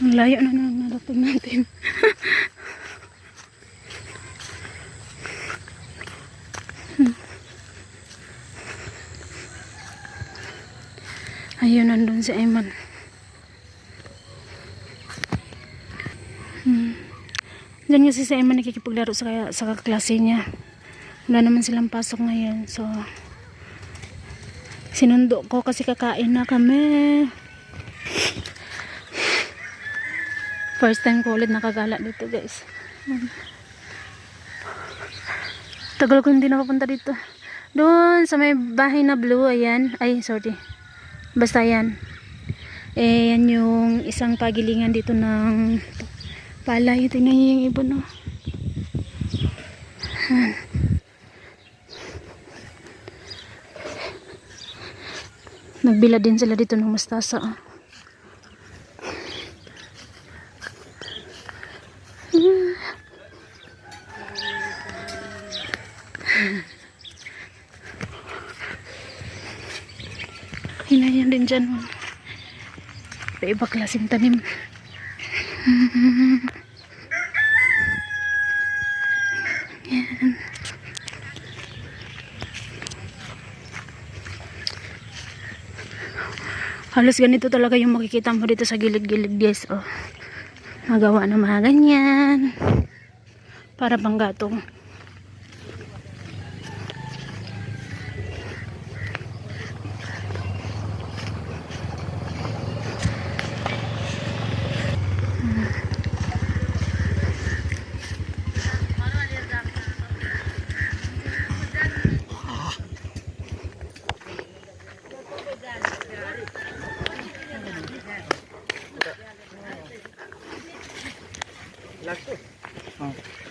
Ang layo na nang narating natin. Ayun, nandun si Ayman. Hmm. Diyan kasi si Ayman nakikipaglaro sa, sa kaklase niya. Wala naman silang pasok ngayon. So, sinundo ko kasi kakain na kami. First time ko ulit nakagala dito guys. Tagal ko hindi nakapunta dito. Doon sa may bahay na blue, ayan. Ay, sorry. Basta yan. Eh, yung isang pagilingan dito ng palay. Tingnan niyo yung ibon, no. Nagbila din sila dito ng mustasa. Hinayan din dyan. iba klaseng tanim. Halos ganito talaga yung makikita mo dito sa gilid-gilid guys. Oh. Magawa ng mga ganyan. Para bang gatong.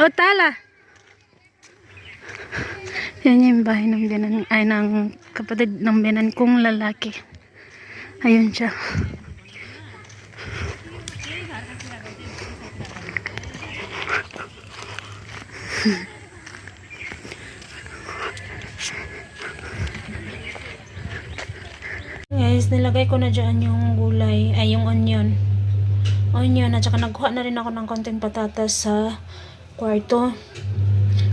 o, tala! Yan yung bahay ng binan, ay ng kapatid ng binan kong lalaki. Ayun siya. Guys, nilagay ko na dyan yung gulay, ay yung onion. Onion, at saka nagkuha na rin ako ng konting patatas sa kwarto.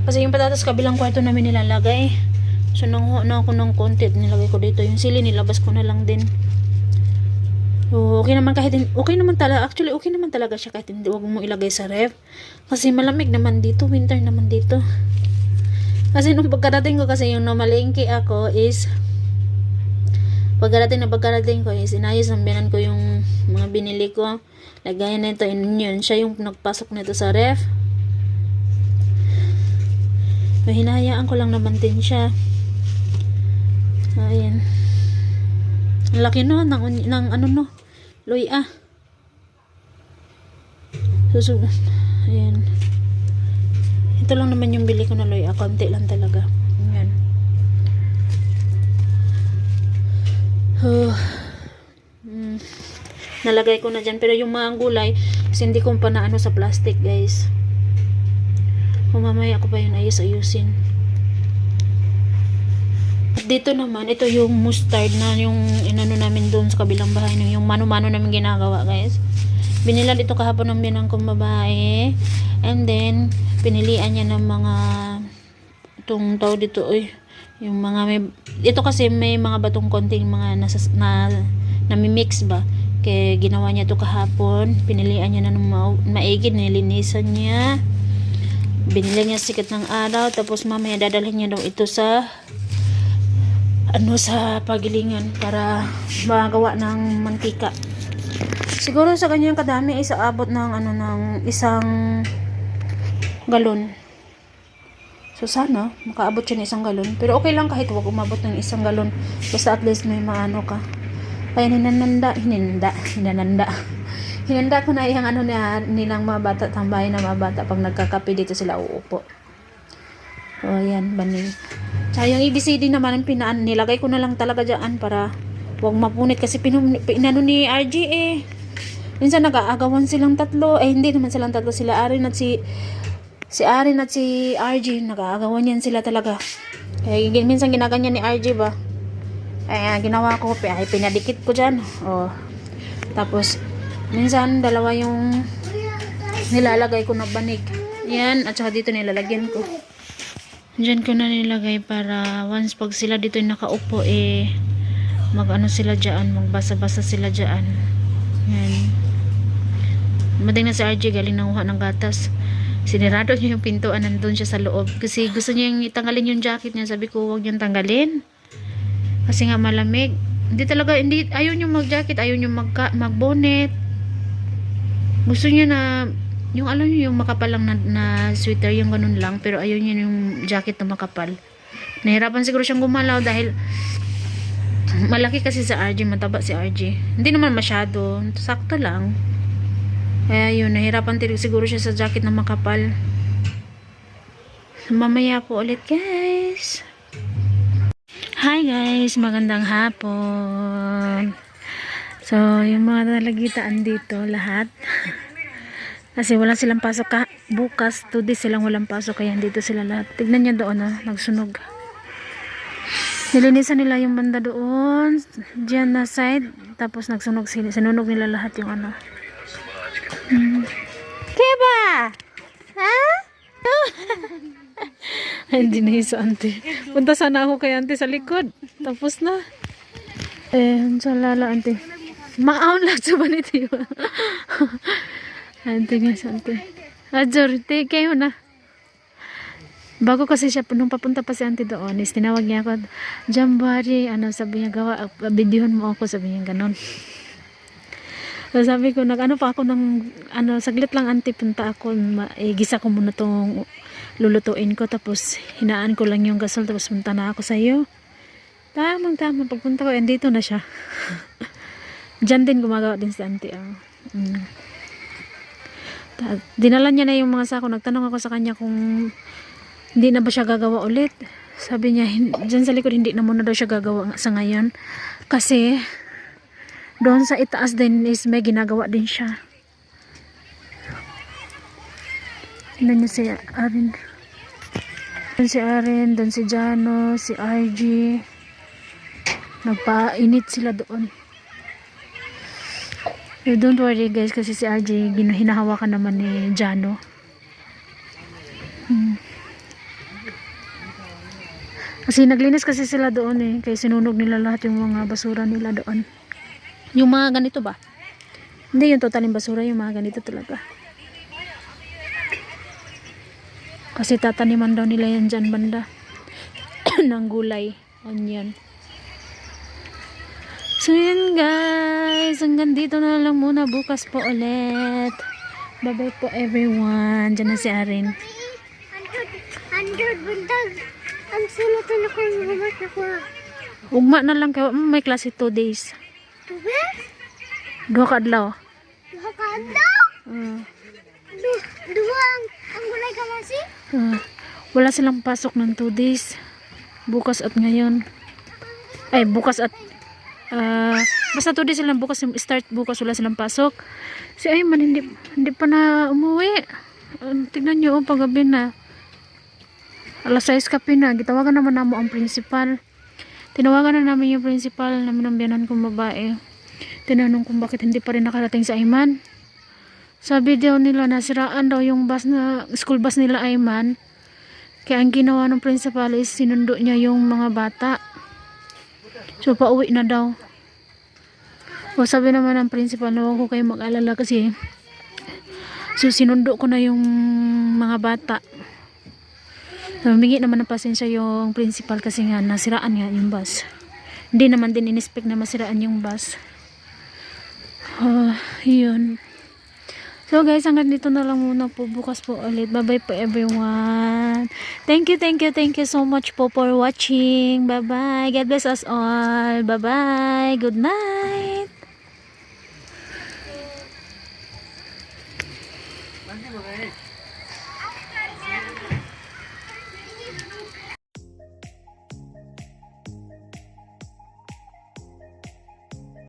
Kasi yung patatas kabilang kwarto namin nilalagay. So, nanghuha na ako ng konti at nilagay ko dito. Yung sili, nilabas ko na lang din. So, okay naman kahit, okay naman talaga, actually okay naman talaga siya kahit hindi, wag mo ilagay sa ref. Kasi malamig naman dito, winter naman dito. Kasi nung pagkarating ko kasi yung namalengke ako is pagkarating na pagkarating ko is inayos ang binan ko yung mga binili ko lagayan na ito yun. Siya yung nagpasok nito sa ref. So, hinahayaan ko lang naman din siya. Ayan. Ang laki no ng, ng ano no loy ah. Susug ayan. Ito lang naman yung bili ko na loy ah. Konti lang talaga ayan Huh. Mm. Nalagay ko na dyan. Pero yung mga gulay, hindi ko pa naano sa plastic, guys. Kung mamaya ko pa yun ayos-ayusin. Dito naman, ito yung mustard na yung inano namin doon sa kabilang bahay. Yung mano-mano namin ginagawa, guys. Binilan ito kahapon ng binang kong babae. And then, pinilian niya ng mga itong tao dito, uy, yung mga may, ito kasi may mga batong konting mga nasa, na, namimix ba, kaya ginawa niya to kahapon, pinilian niya na ng ma- maigid, nilinisan niya, binili niya sikat ng araw, tapos mamaya dadalhin niya daw ito sa, ano, sa pagilingan, para magawa ng mantika. Siguro sa kanyang kadami ay sa abot ng ano ng isang galon. So sana makaabot siya ng isang galon. Pero okay lang kahit wag umabot ng isang galon. Basta at least may maano ka. Kaya hinananda, hinanda, hinananda. Hinanda ko na yung ano na, nilang mga bata, tambayan na mga bata pag nagkakape dito sila uupo. O yan, banig. Tsaka yung ABCD naman, pinaan, nilagay ko na lang talaga dyan para wag mapunit kasi pinum, pinano ni RG eh. Minsan nag-aagawan silang tatlo. Eh, hindi naman silang tatlo. Sila Arin at si si Arin at si RG. Nag-aagawan yan sila talaga. Kaya gin- minsan ginaganyan ni RG ba? Kaya ginawa ko, ay pinadikit ko dyan. Oh. Tapos, minsan dalawa yung nilalagay ko na banig. Yan, at saka dito nilalagyan ko. Diyan ko na nilagay para once pag sila dito nakaupo eh mag ano sila dyan, magbasa-basa sila dyan. Yan. Dumating na si RJ, galing nanguha ng gatas. Sinirado niya yung pintuan, nandun siya sa loob. Kasi gusto niya yung tanggalin yung jacket niya. Sabi ko, huwag niyang tanggalin. Kasi nga malamig. Hindi talaga, hindi, ayaw niyo mag-jacket, ayaw niyo magka, mag-bonnet. Gusto niya na, yung alam niyo, yung makapal lang na, na sweater, yung ganun lang. Pero ayaw niya yung jacket na makapal. Nahirapan siguro siyang gumalaw dahil malaki kasi sa RG, mataba si RG. Hindi naman masyado, sakto lang. Kaya yun, nahirapan siguro siya sa jacket na makapal. Mamaya po ulit guys. Hi guys, magandang hapon. So, yung mga nalagitaan dito, lahat. Kasi wala silang pasok ka, bukas, today silang walang pasok, kaya dito sila lahat. Tignan nyo doon, oh, nagsunog. Nilinisan nila yung banda doon, dyan na side, tapos nagsunog sila, sinunog nila lahat yung ano. Hmm. Keba! Ha? Hindi na sa ante. Punta sana ako kay ante sa likod. Tapos na. Eh, sa lala ante. Maaon lang sa baniti. ante nga sa ante. Ajor, take kayo na. Bago kasi siya, nung papunta pa si auntie doon, is tinawag niya ako, Jambari, ano, sabi niya, gawa, videohan mo ako, sabi niya, ganon. So, sabi ko, nag-ano pa ako ng, ano, saglit lang auntie, punta ako, ma- eh, gisa ko muna tong lulutuin ko, tapos hinaan ko lang yung gasol, tapos punta na ako sa iyo. Tamang tama, pagpunta ko, andito na siya. Diyan din gumagawa din si auntie. Oh. Mm. Dinala niya na yung mga sako. Nagtanong ako sa kanya kung hindi na ba siya gagawa ulit. Sabi niya, dyan sa likod, hindi na muna daw siya gagawa sa ngayon. Kasi, doon sa itaas din is may ginagawa din siya. Doon niya si Arin. Doon si Arin, doon si Jano, si RG. Nagpainit sila doon. Eh, don't worry guys kasi si RJ hinahawakan naman ni Jano. Hmm. Kasi naglinis kasi sila doon eh. Kaya sinunog nila lahat yung mga basura nila doon. Yung mga ganito ba? Hindi yung totaling basura, yung mga ganito talaga. Kasi tataniman daw nila yan dyan banda. ng gulay. Onion. So yun guys, hanggang dito na lang muna bukas po ulit. Bye bye po everyone. Diyan na si Arin. Hundred, hundred, buntag. Ang sunod na ko yung gumat na ko. Ugma na lang kayo. Mm, May klase 2 days. Tubi? Duha ka adlaw. Duha ka adlaw? Du duha ang, ang gulay ka masi? uh, wala silang pasok ng 2 days. Bukas at ngayon. Ay, bukas at ah, basta 2 days silang bukas start bukas wala silang pasok. Si Ayman hindi hindi pa na umuwi. Ah, tignan niyo oh, paggabi na. Alas 6 kape na. Gitawagan naman namo ang principal. Tinawagan na namin yung principal namin ng biyanan kong babae. Tinanong kung bakit hindi pa rin nakarating sa Ayman. Sabi daw nila nasiraan daw yung bus na school bus nila Ayman. Kaya ang ginawa ng principal is sinundo niya yung mga bata. So pauwi na daw. O sabi naman ng principal na huwag ko kayo mag-alala kasi so sinundo ko na yung mga bata. So, humingi naman ng pasensya yung principal kasi nga nasiraan nga yung bus. Hindi naman din in-expect na masiraan yung bus. Ah, yun. So guys, hanggang dito na lang muna po. Bukas po ulit. Bye-bye po everyone. Thank you, thank you, thank you so much po for watching. Bye-bye. God bless us all. Bye-bye. Good night.